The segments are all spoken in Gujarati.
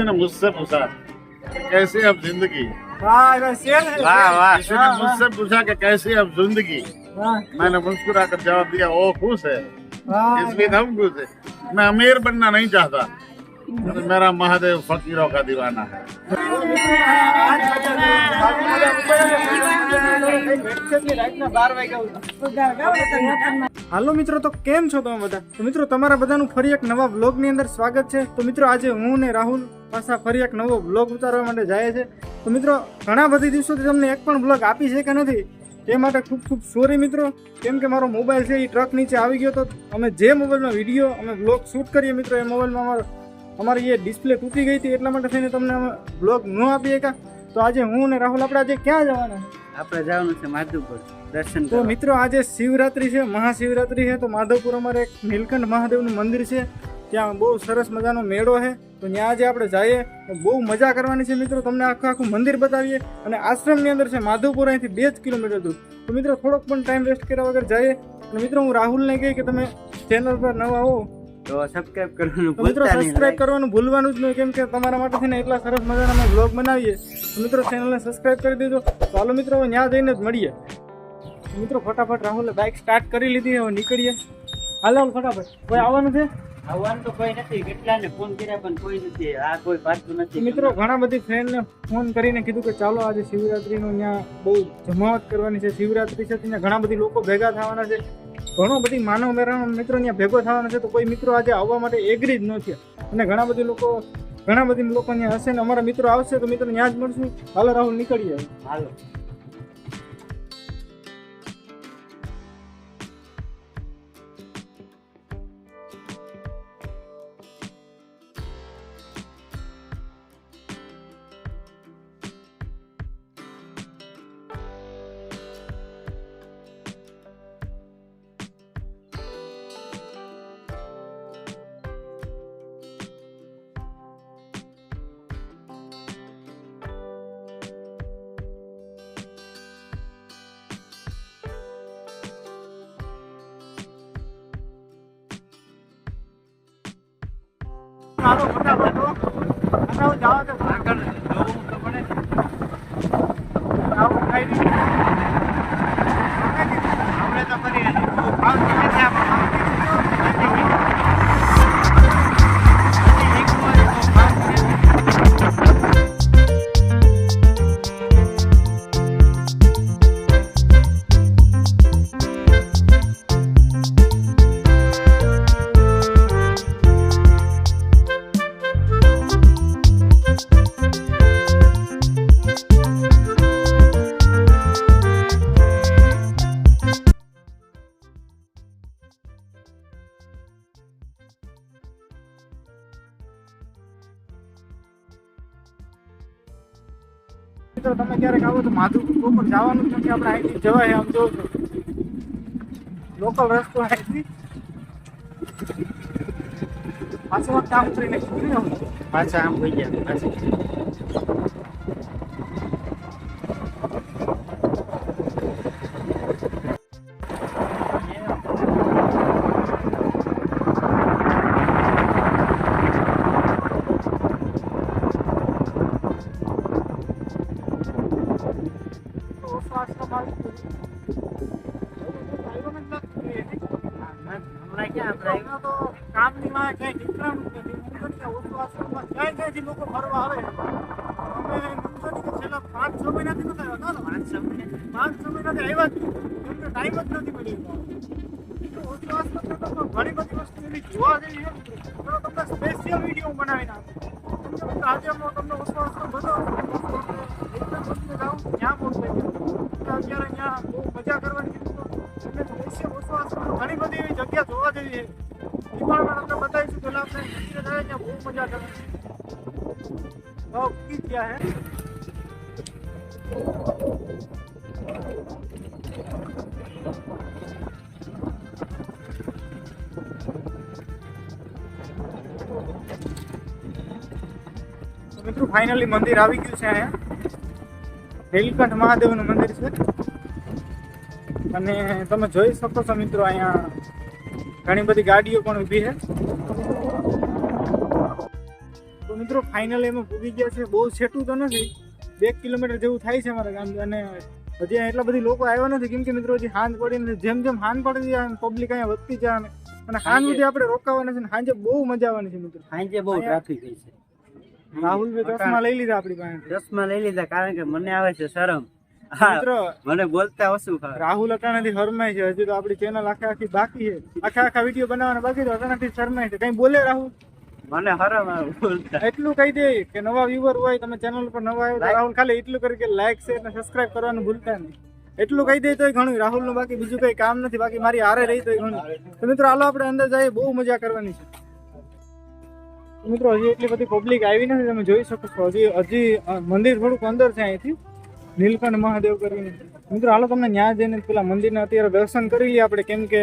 किसी ने मुझसे पूछा कैसी अब जिंदगी वाह वाह शेर है वाह वाह किसी ने वाह, मुझसे पूछा कि कैसी अब जिंदगी वाह मैंने मुस्कुरा कर जवाब दिया वो खुश है वाह इसलिए हम खुश है मैं अमीर बनना नहीं चाहता तो मेरा महादेव फकीरों का दीवाना है હાલો મિત્રો તો કેમ છો તમે બધા તો મિત્રો તમારા બધાનું ફરી એક નવા બ્લોગની અંદર સ્વાગત છે તો મિત્રો આજે હું ને રાહુલ પાછા ફરી એક નવો બ્લોગ ઉતારવા માટે જાય છે. તો મિત્રો ઘણા બધી દિવસોથી તમને એક પણ બ્લોગ આપી છે કે નથી તે માટે ખૂબ ખૂબ સોરી મિત્રો. કેમ કે મારો મોબાઈલ છે એ ટ્રક નીચે આવી ગયો તો અમે જે મોબાઈલમાં વીડિયો અમે બ્લોગ શૂટ કરીએ મિત્રો એ મોબાઈલમાં અમારો અમારી એ ડિસ્પ્લે તૂટી ગઈ હતી એટલા માટે થઈને તમને અમે બ્લોગ ન આપી શકા તો આજે હું અને રાહુલ આપણે આજે ક્યાં જવાના? આપણે જવાનું છે માધવપુર દર્શન તો મિત્રો આજે શિવરાત્રી છે મહાશિવરાત્રી છે તો માધવપુર અમારે એક નીલકંઠ મહાદેવનું મંદિર છે. ત્યાં બહુ સરસ મજાનો મેળો છે. તો ત્યાં આજે આપણે જઈએ બહુ મજા કરવાની છે મિત્રો. તમને આખું આખું મંદિર બતાવીએ. અને આશ્રમની અંદર છે માધવપુર અહીંથી બે જ કિલોમીટર દૂર. તો મિત્રો થોડોક પણ ટાઈમ વેસ્ટ કર્યા વગર જઈએ. અને મિત્રો હું રાહુલને કહી કે તમે ચેનલ પર નવા હો. તો સબસ્ક્રાઇબ કરવાનું મિત્રો સબસ્ક્રાઈબ સબસ્ક્રાઇબ કરવાનું ભૂલવાનું જ નહીં કેમ કે તમારા માટે થઈને એટલા સરસ મજાના અમે બ્લોગ બનાવીએ. તો મિત્રો ચેનલને સબસ્ક્રાઇબ કરી દેજો. તો હાલો મિત્રો ત્યાં જઈને જ મળીએ. મિત્રો ફટાફટ રાહુલે બાઇક સ્ટાર્ટ કરી લીધી હવે નીકળીએ. હાલો ફટાફટ. કોઈ આવવાનું છે? આવવાનું તો કોઈ નથી કેટલાને ફોન કર્યા પણ કોઈ નથી આ કોઈ પાછું નથી મિત્રો ઘણા બધી ફ્રેન્ડને ફોન કરીને કીધું કે ચાલો આજે શિવરાત્રીનું ત્યાં બહુ જમાવટ કરવાની છે શિવરાત્રી છે ત્યાં ઘણા બધી લોકો ભેગા થવાના છે. ઘણો બધી માનવ મેળાનો મિત્રો ત્યાં ભેગો થવાનો છે તો કોઈ મિત્રો આજે આવવા માટે એગ્રી જ ન થયા અને ઘણા બધી લોકો ઘણા બધી લોકો ત્યાં હશે ને અમારા મિત્રો આવશે તો મિત્રો ત્યાં જ મળશું. હાલો રાહુલ નીકળીએ. હાલો. હાલો ફટાફટ. હાલો, જાઓ તો. આગળ જવું તો પડે. આવું ખાઈ તમે ક્યારેક આવો તો માધુ પ્રોપર જવાનું જ નથી. આપણે અહીંથી જવાય આમ જોવો લોકલ રસ્તો અહીંથી પાછો વખત આમ કરીને પાછા આમ થઈ ગયા, પાછા. ઘણી બધી વસ્તુ એવી જોવા જેવી તમને સ્પેશિયલ વીડિયો બનાવીને આપું કેમ આજે હું તમને આશ્રમ બતાવું ગયા અત્યારે ત્યાં બહુ મજા કરવાની છે મિત્રો. એટલે સ્પેશિયલ ઓછો આશ્રમ ઘણી બધી એવી જગ્યા જોવા જેવી છે. એ પણ અમે તમને બતાવીશું પહેલા આપણે મંદિરે જાય ત્યાં બહુ મજા કરવાની ભાવ કી ક્યાં હે? તો મિત્રો ફાઇનલી મંદિર આવી ગયું છે અહીંયા. નીલકંઠ મહાદેવનું મંદિર છે. અને તમે જોઈ શકો છો મિત્રો અહીંયા ઘણી બધી ગાડીઓ પણ ઊભી છે. તો મિત્રો ફાઇનલ એમાં પૂરી ગયા છે. બહુ છેટું તો નથી. બે કિલોમીટર જેવું થાય છે અમારા ગામ અને હજી એટલા બધી લોકો આવ્યા નથી. કેમ કે મિત્રો હજી હાંજ પડી નથી જેમ જેમ હાંજ પડી જાય પબ્લિક અહીંયા વધતી જાય અને હાંજ સુધી આપણે રોકાવાના છે સાંજે બહુ મજા આવવાની છે મિત્રો. સાંજે બહુ ટ્રાફિક છે. રાહુલ ચશ્મા લઈ લીધા આપણી પાસે. ચશ્મા લઈ લીધા કારણ કે મને આવે છે શરમ. મને બોલતા રાહુલ અટાણાથી શરમાય છે. હજી તો આપણી ચેનલ આખા આખી બાકી છે. આખા આખા વીડિયો બનાવવાના બાકી તો અટાણાથી શરમાય છે. કઈ બોલે રાહુલ? મને હરમ બોલતા. એટલું કહી દે કે નવા વ્યુઅર હોય તમે ચેનલ પર નવા આવ્યો તો રાહુલ ખાલી એટલું કરી કે લાઈક શેર અને સબસ્ક્રાઇબ કરવાનું ભૂલતા નહીં. એટલું કહી દે તોય ઘણું. રાહુલનું બાકી બીજું કઈ કામ નથી. બાકી મારી હારે રહી તોય ઘણું. તો મિત્રો હાલો આપણે અંદર જઈએ. બહુ મજા કરવાની છે. મિત્રો હજી એટલી બધી પબ્લિક આવી નથી. તમે જોઈ શકો છો. હજી હજી મંદિર થોડુંક અંદર છે અહીંથી. નીલકંઠ મહાદેવ કરીને. મિત્રો, હાલો તમને ન્યાય જઈને પેલા મંદિરના અત્યારે દર્શન કરી લઈએ આપણે. કેમ કે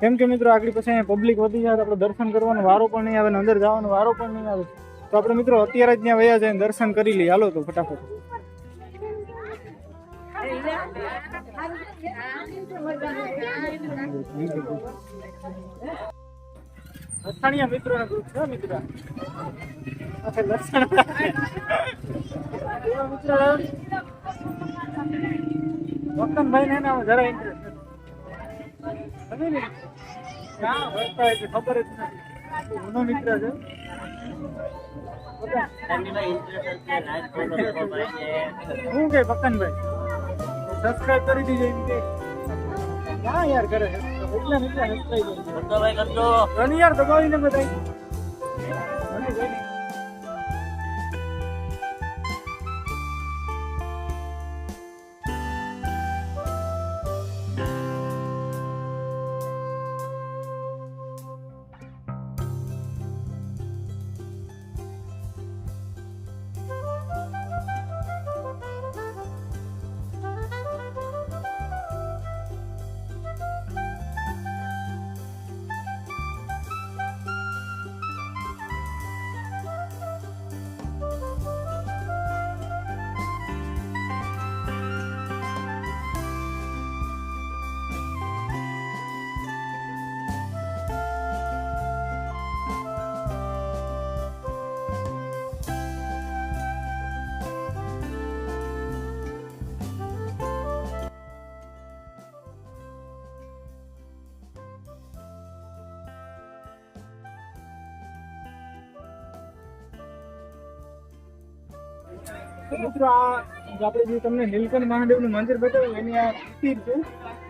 કેમ કે મિત્રો, આગળ પછી અહીંયા પબ્લિક વધી જાય તો આપણે દર્શન કરવાનો વારો પણ નહીં આવે ને અંદર જવાનો વારો પણ નહીં આવે. તો આપણે મિત્રો, અત્યારે જ ત્યાં વયા જઈને દર્શન કરી લઈએ. હાલો તો ફટાફટ. લસણિયા મિત્રો ગ્રુપ છે મિત્રો. લસણ મિત્રો? વતનભાઈ ને જરા ઇન્ટરેસ્ટ નથી. ને ક્યાં ખબર જ નથી. જૂનો મિત્ર છે? શું કે પકનભાઈ સબસ્ક્રાઇબ કરી દીજો એમ કે. ક્યાં યાર કરે છે? એટલા એટલા સબસ્ક્રાઇબ રન યાર દબાવીને બધા મિત્રો આ આપણે જે તમને નીલકંઠ મહાદેવનું મંદિર બતાવ્યું એની આ તિથિ છે.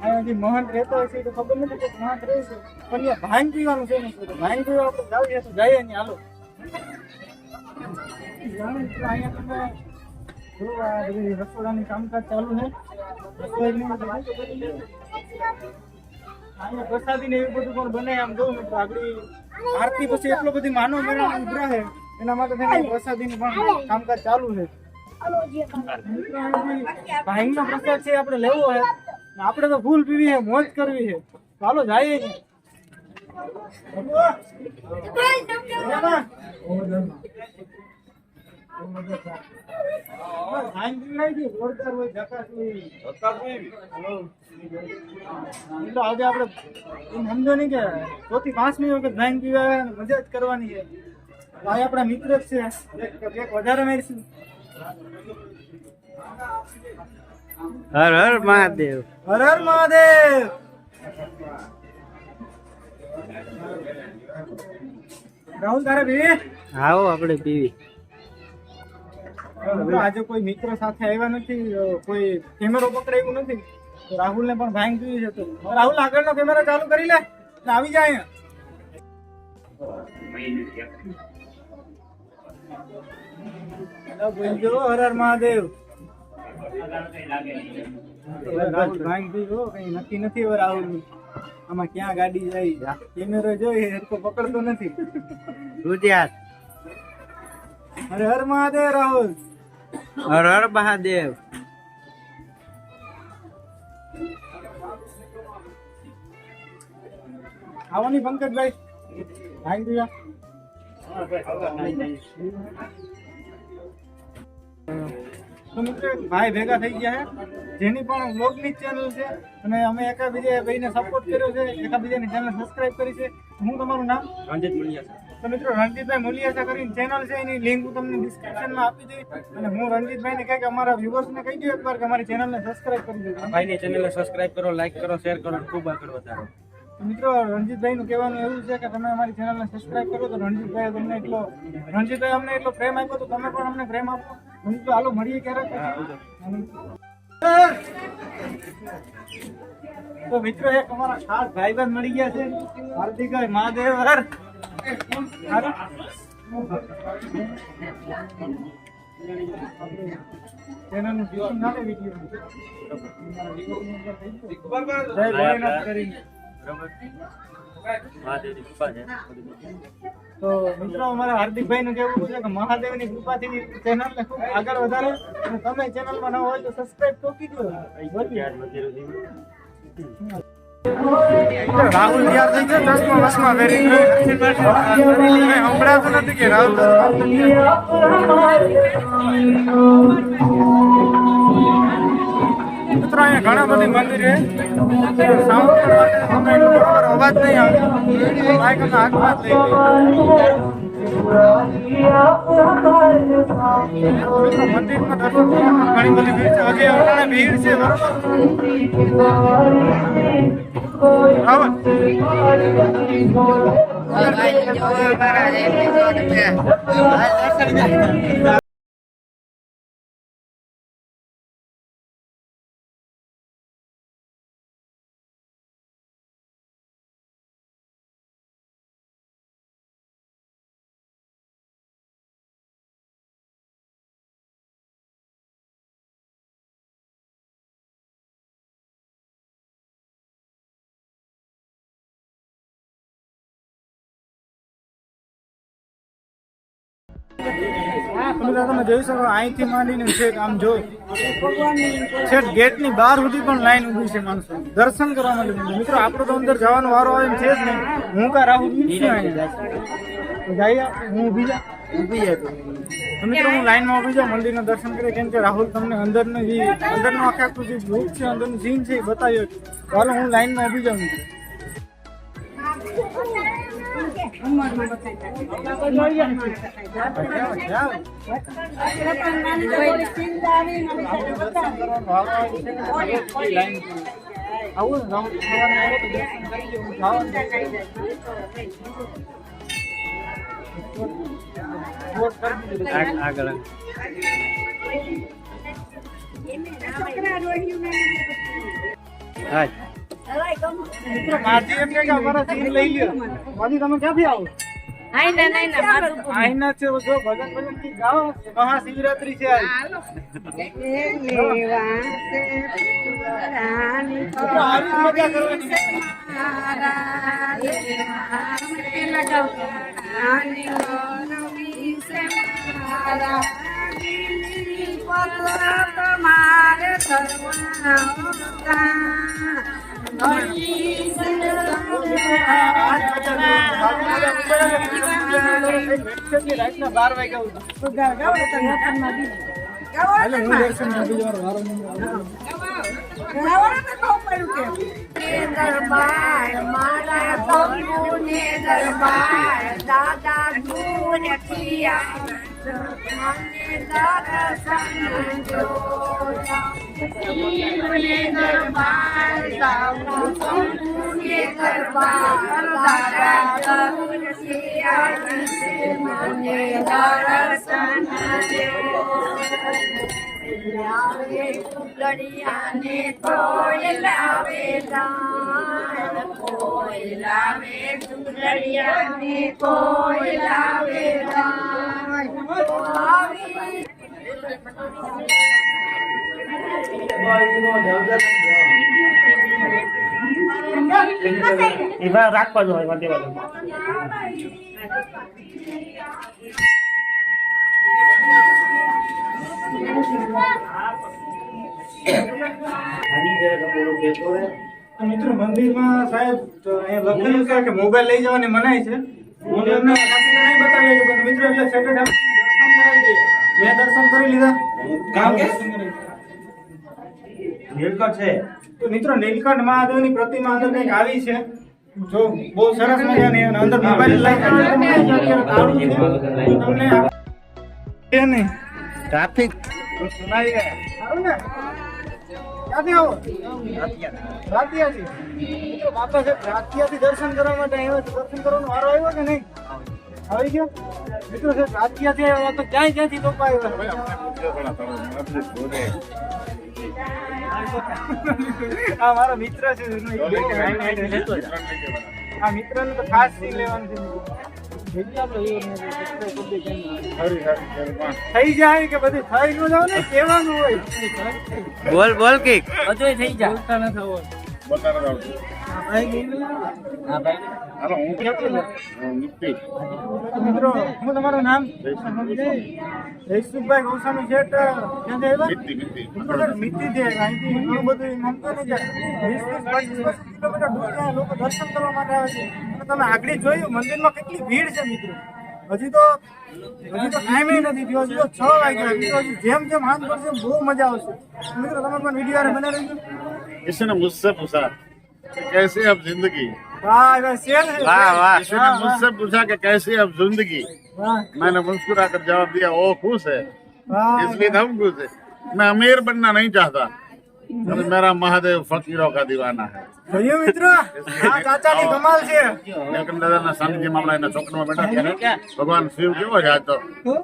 અહીંયા જે મહંત રહેતા છે તો ખબર નથી કે મહંત રહેશે પણ અહીંયા ભાંગ પીવાનું છે નહીં ભાંગ પીવા આપણે જાવીએ તો જઈએ નહીં હાલો. અહીંયા તમે જો આ બધી રસોડાની કામકાજ ચાલુ છે. અહીંયા પ્રસાદી ને એવું બધું પણ બને આમ જોઉં મિત્રો આગળ આરતી પછી એટલો બધી માનવ મેળા ઉભરા છે. એના માટે થઈને પ્રસાદીનું પણ કામકાજ ચાલુ છે. ભાઈ નો પ્રસાદ છે, આપણે લેવો છે ને આપણે તો ફૂલ પીવી છે, મોજ કરવી છે. ચાલો જાય આજે આપણે એમ સમજો નહીં કે ચોથી પાંચમી વખત ભાંગ પીવા આવ્યા અને મજા જ કરવાની છે. આ આપણા મિત્ર જ છે. એક- એક વધારે મેળશું હર હર મહાદેવ. હર હર મહાદેવ. રાહુલ તારે પીવી? આવો આપણે પીવી. આજે કોઈ મિત્ર સાથે આવ્યા નથી કોઈ કેમેરો પકડાયું નથી. રાહુલ ને પણ ભાંગ પીવી છે તો. રાહુલ આગળનો કેમેરો ચાલુ કરી લે. આવી જાય બોલજો હર હર મહાદેવ. નક્કી નથી હવે રાહુલ આમાં ક્યાં ગાડી જાય? કેમેરો જોઈ હરકો પકડતો નથી. ગુજરાત હર હર મહાદેવ રાહુલ. હર હર મહાદેવ. આવવાની પંકજભાઈ. ભાઈ પીવા તો મિત્રો ભાઈ ભેગા થઈ ગયા છે જેની પણ બ્લોગની ચેનલ છે અને અમે એકાબીજા ભાઈને સપોર્ટ કર્યો છે એકાબીજાની ચેનલ સબસ્ક્રાઇબ કરી છે. હું તમારું નામ? રંજીત મુનિયા તો મિત્રો રણજીતભાઈ મુલિયાસા કરીને ચેનલ છે એની લિંક હું તમને ડિસ્ક્રિપ્શનમાં આપી દઈશ. અને હું રણજીતભાઈને કહે કે અમારા વ્યુઅર્સને કહી દઉં એકવાર કે અમારી ચેનલને સબસ્ક્રાઇબ કરી દેજો. ભાઈની ચેનલને સબસ્ક્રાઇબ કરો લાઈક કરો શેર કરો ખૂબ આગળ વધારો. મિત્રો રણજીતભાઈનું કહેવાનું એવું છે કે તમે અમારી ચેનલને સબસ્ક્રાઇબ કરો તો રણજીતભાઈ તમને એટલો રણજીતભાઈ અમને એટલો પ્રેમ આપ્યો તો તમે પણ અમને પ્રેમ આપો. હું તો હાલો મળીએ ક્યારેક. તો મિત્રો એક અમારા ખાસ ભાઈબંધ મળી ગયા છે. હાર્દિકભાઈ મહાદેવ હર ચેનલનું શૂટિંગ ના વીડિયો. જય ભોળેનાથ કરીને. મહાદેવની કૃપા છે. તો મિત્રો અમારા હાર્દિકભાઈ નું કેવું છે કે મહાદેવની કૃપાથી ચેનલ ને ખૂબ આગળ વધારે. અને તમે ચેનલમાં ન હોય તો સબસ્ક્રાઇબ તો કીધો રાહુલ તૈયાર થઈ ગયો. ચશ્મા વસમાં નથી કે રાહુલ મિત્રો અહીંયા ઘણા બધી મંદિર સાઉન્ડ માટે બરોબર અવાજ નહીં આવે. માઇક અમે હાથમાં જ દર્શન ઘણી બધી છે. હજી ભીડ છે પેલું તમે જોઈ શકો અહીંથી માંડીને છેક આમ જો. છેક ગેટની બહાર સુધી પણ લાઈન ઊભી છે માણસો. દર્શન કરવા માટે મિત્રો આપણો તો અંદર જવાનો વારો આવે એમ છે જ નહીં. હું કા રાહુલ જાય હું ઊભી જા. ઊભી જાય મિત્રો હું લાઈનમાં ઊભી જાઉં મંદિરના દર્શન કરે કેમ કે રાહુલ તમને અંદરનું જે અંદરનું આખે આખું જે છે અંદરનું સીન છે એ બતાવ્યો છે. તો હું લાઈનમાં ઊભી જાઉં. મિત્રો જાઓ. આવું ને માજી એમ કે અમારા સીન લઈ લ્યો. માજી તમે ક્યાંથી આવો? આઈના છે જો ભજન ભજન ગાઓ મહાશિવરાત્રી છે આજ. મજા કરવાની. જવાનો વારો નહીં આવે. દરબાર મારા પ્રભુને દરબાર દાદા ગુણ થયા મને દર્શન જોયા શિવને દરબાર દાદા પ્રભુને દરબાર દાદા ગુણ થયા મને દર્શન જોયા લાવે કુકડિયાને કોઈ લાવે દાન કોઈ લાવે એવા રાખવા જો એમાં દેવા તો મિત્રો મંદિરમાં સાહેબ લખેલું છે કે મોબાઈલ લઈ જવાની મનાય છે. હું એમને કાપીને નહીં બતાવી પણ મિત્રો એટલે સેટરડે મેં દર્શન કરી લીધા. કામ કે? નીલકંઠ છે. તો મિત્રો નીલકંઠ મહાદેવની પ્રતિમા અંદર કંઈક આવી છે. જો બહુ સરસ મજાની અને અંદર મોબાઈલ છે. તમને એ ને ટ્રાફિક. સુનાઈ ગયા આવો ને. ક્યાંથી આવો? રાતિયાથી મિત્રો બાપા સાહેબ રાતિયાથી દર્શન કરવા માટે આવ્યો છે. દર્શન કરવાનો વારો આવ્યો કે નહીં? આવી ગયો? મિત્રો સાહેબ રાતિયાથી આવ્યા તો ક્યાંય ક્યાંથી લોકો આવ્યા? આ મારો મિત્ર છે આ મિત્રને તો ખાસ સી લેવાનું છે. ને. થઈ જાય કે બધું થઈ ન જાવ ને કહેવાનું હોય. બોલ બોલ કે અજય થઈ જાય બોલતા ન થવું. મિત્રો હું તમારું નામ? જયસુખભાઈ ગૌસ્વામી શેઠ મિત્રો છે. અહીંથી ઘણું બધું એમ સમજો ને કે વીસ વીસ પચીસ પચીસ કિલોમીટર દૂર લોકો દર્શન કરવા માટે આવે છે. અને તમે આગળ જોયું મંદિરમાં કેટલી ભીડ છે મિત્રો. હજી તો હજી તો ટાઈમે નથી થયો. હજી તો છ વાગ્યા. હજી જેમ જેમ હાથ પડશે બહુ મજા આવશે. મિત્રો તમે પણ વીડિયો બના રહેજો किसी ने मुझसे पूछा कि कैसे अब जिंदगी વાહ ભાઈ શેર છે વાહ, વાહ. किसी ने मुझसे पूछा कि कैसे अब जिंदगी વાહ मैंने मुस्कुरा कर जवाब दिया वो खुश है વાહ इसलिए हम खुश है मैं अमीर बनना नहीं चाहता और मेरा महादेव फकीरों का दीवाना है જોયું મિત્રો આ ચાચાની કમાલ છે લેકન દાદાના સાનિધ્યમાં હમણાં એના ચોકમાં બેઠા ત્યારે ભગવાન શિવ કેવો છે આજ તો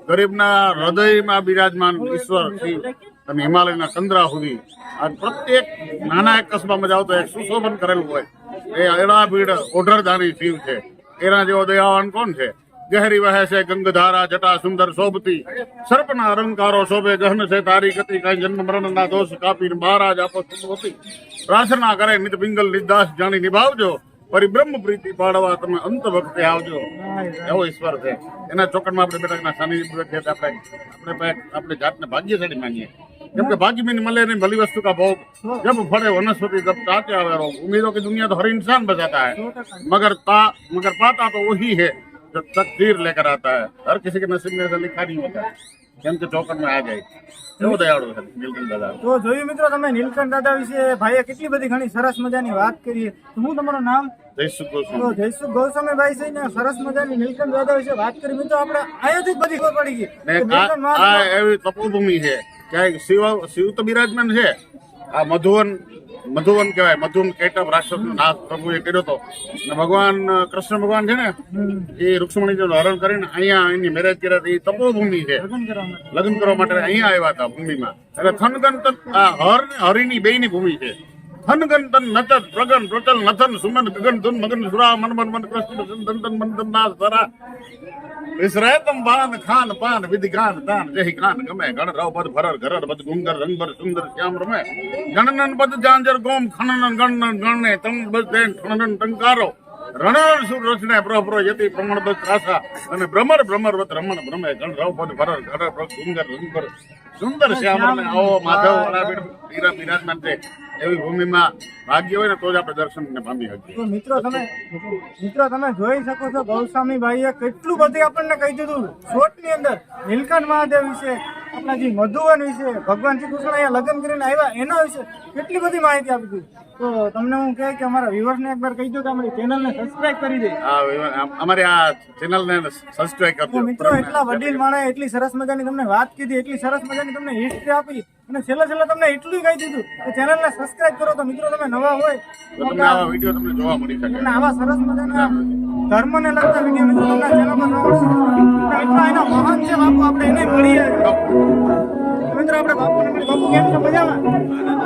ગરીબના હૃદયમાં બિરાજમાન ઈશ્વર શિવ અને હિમાલયના ચંદ્રા સુધી. આ પ્રત્યેક નાના એક કસ્બામાં જાઓ તો એક સુશોભન કરેલું હોય. એ એડા ભીડ ઓઢરદાની શિવ છે. એના જેવો દયાવાન કોણ છે? ગહેરી વહે છે ગંગધારા, જટા, સુંદર શોભતી સર્પના અલંકારો શોભે, ગહન છે તારી ગતિ, કઈ જન્મ મરણના દોષ કાપીને મહારાજ આપો સુમતી. પ્રાર્થના કરે નિત પિંગલ નિદાસ જાણી નિભાવજો. પરિબ્રહ્મ પ્રીતિ પાડવા તમે અંત વખતે આવજો. એવો ઈશ્વર છે. એના ચોકડમાં આપણે એના સાનિધ્ય આપણે આપણે જાતને ભાગ્યશાળી માનીએ. કેમ કે भाग्य में नहीं मिले नहीं भली वस्तु का भोग जब फड़े वनस्पति तब ताते आवे रोग उम्मीदों की दुनिया तो हर इंसान बचाता है मगर ता मगर पाता तो वही है जो तकदीर लेकर आता है हर किसी के नसीब में ऐसा लिखा नहीं होता કેમ કે ચોકડ માં આ જાય એવો દયાળુ છે બિલકુલ દાદા તો જોયું મિત્રો તમે નીલકંઠ દાદા વિશે ભાઈએ કેટલી બધી ઘણી સરસ મજાની વાત કરી તો હું તમારું નામ જય શ્રી તો કૃષ્ણ જયસુખ ગૌસ્વામી ભાઈ છે ને સરસ મજાની નીલકંઠ દાદા વિશે વાત કરી મિત્રો આપણે અહીંયાથી જ બધી ખબર પડી ગઈ ને કે આ નીલકંઠ આ મહારાજ એવી તપોભૂમિ છે ક્યાંય શિવ શિવ તો બિરાજમાન છે. આ મધુવન મધુવન કહેવાય મધુવન કેટવ રાક્ષસ નાથ પ્રભુએ કર્યો હતો. અને ભગવાન કૃષ્ણ ભગવાન છે ને એ રૂક્ષ્મણીજીનું હરણ કરીને અહીંયા એની મેરેજ કર્યા. એ તપોભૂમિ છે. લગ્ન કરવા માટે અહીંયા આવ્યા હતા ભૂમિમાં. એટલે થનગન તન આ હર ને હરિની બેયની ભૂમિ છે. થનગન તન નચત પ્રગન પ્રચલ નથન સુમન ગગન ધન મગન સુરા મન મન મન કૃષ્ણ ધન ધન મન ધન નાથ ધરા. વિસરાયતમ બાન ખાન પાન વિધિ ગાન તાન જહી ગાન ગમે ગણ રવ પદ ભરર ઘરર પદ ગુંગર રંગભર સુંદર શ્યામ રમે ગણનન પદ જાંજર ગોમ ખનનન ગણનન ગણને તમ બસ દેન ટંકારો રણર સુર રચને પ્ર પ્ર યતિ પ્રમણ બસ આશા અને ભ્રમર ભ્રમર વત રમણ ભ્રમે ગણ રવ પદ ભરર ઘરર પર સુંદર રંગભર સુંદર શ્યામ રમે આવો માધવ વરાબીડ બીરા બિરાજમાન છે એવી ભૂમિમાં ભાગ્ય હોય ને તો જ આપણે દર્શન ને પામી શકીએ. તો મિત્રો તમે મિત્રો તમે જોઈ શકો છો ગૌસ્વામી ભાઈએ કેટલું બધું આપણને કહી દીધું. શોર્ટની અંદર નીલકંઠ મહાદેવ વિશે આપણા જે મધુવન વિશે ભગવાન શ્રી કૃષ્ણ અહીંયા લગ્ન કરીને આવ્યા એના વિશે કેટલી બધી માહિતી આપી દીધી. તો તમને હું કહે કે અમારા viewers ને એકવાર કહી દો કે અમારી ચેનલને સબસ્ક્રાઇબ કરી દે. અમારી આ ચેનલને સબસ્ક્રાઇબ કરો મિત્રો એટલા વડીલ માણસે એટલી સરસ મજાની તમને વાત કીધી એટલી સરસ મજાની તમને હિસ્ટ્રી આપી. અને છેલ્લે છેલ્લે તમને એટલું કહી દીધું કે ચેનલને સબસ્ક્રાઇબ કરો તો મિત્રો તમે નવા હોય તમને આવા વીડિયો તમને જોવા મળી શકે. અને આવા સરસ મજાના ધર્મને લગતા વીડિયો મિત્રો તમને ચેનલ પર જોવા મળશે. એટલા એના મહાન છે બાપુ આપણે એને મળીએ. મિત્રો આપણે બાપુને મળી બાપુ કેમ છે? મજામાં?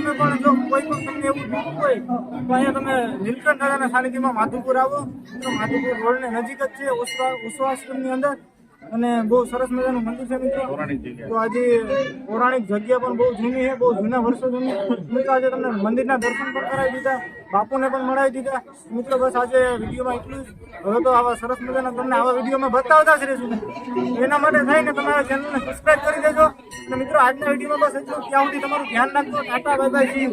તમે પણ જો કોઈ પણ તમને એવું જોવું હોય, તો અહીંયા તમે નીલકંઠ દાદાના સાનિધ્યમાં માધુપુર આવો. તો માધુપુર રોડની નજીક જ છે ઉસવા ઉસવાશ્રમની અંદર. અને બહુ સરસ મજાનું મંદિર છે મિત્રો. તો આજે પૌરાણિક જગ્યા પણ બહુ જૂની છે બહુ જૂના વર્ષો જૂની. મિત્રો આજે તમને મંદિરના દર્શન પણ કરાવી દીધા બાપુને પણ મળાવી દીધા. મિત્રો બસ આજે વિડીયોમાં એટલું જ. હવે તો આવા સરસ મજાના તમને આવા વિડીયોમાં બતાવતા જ રહીશું. એના માટે થઈને તમારા ચેનલને સબસ્ક્રાઈબ કરી દેજો. અને મિત્રો આજના વિડીયોમાં બસ એટલું. ત્યાં સુધી તમારું ધ્યાન રાખજો. Tata bye bye see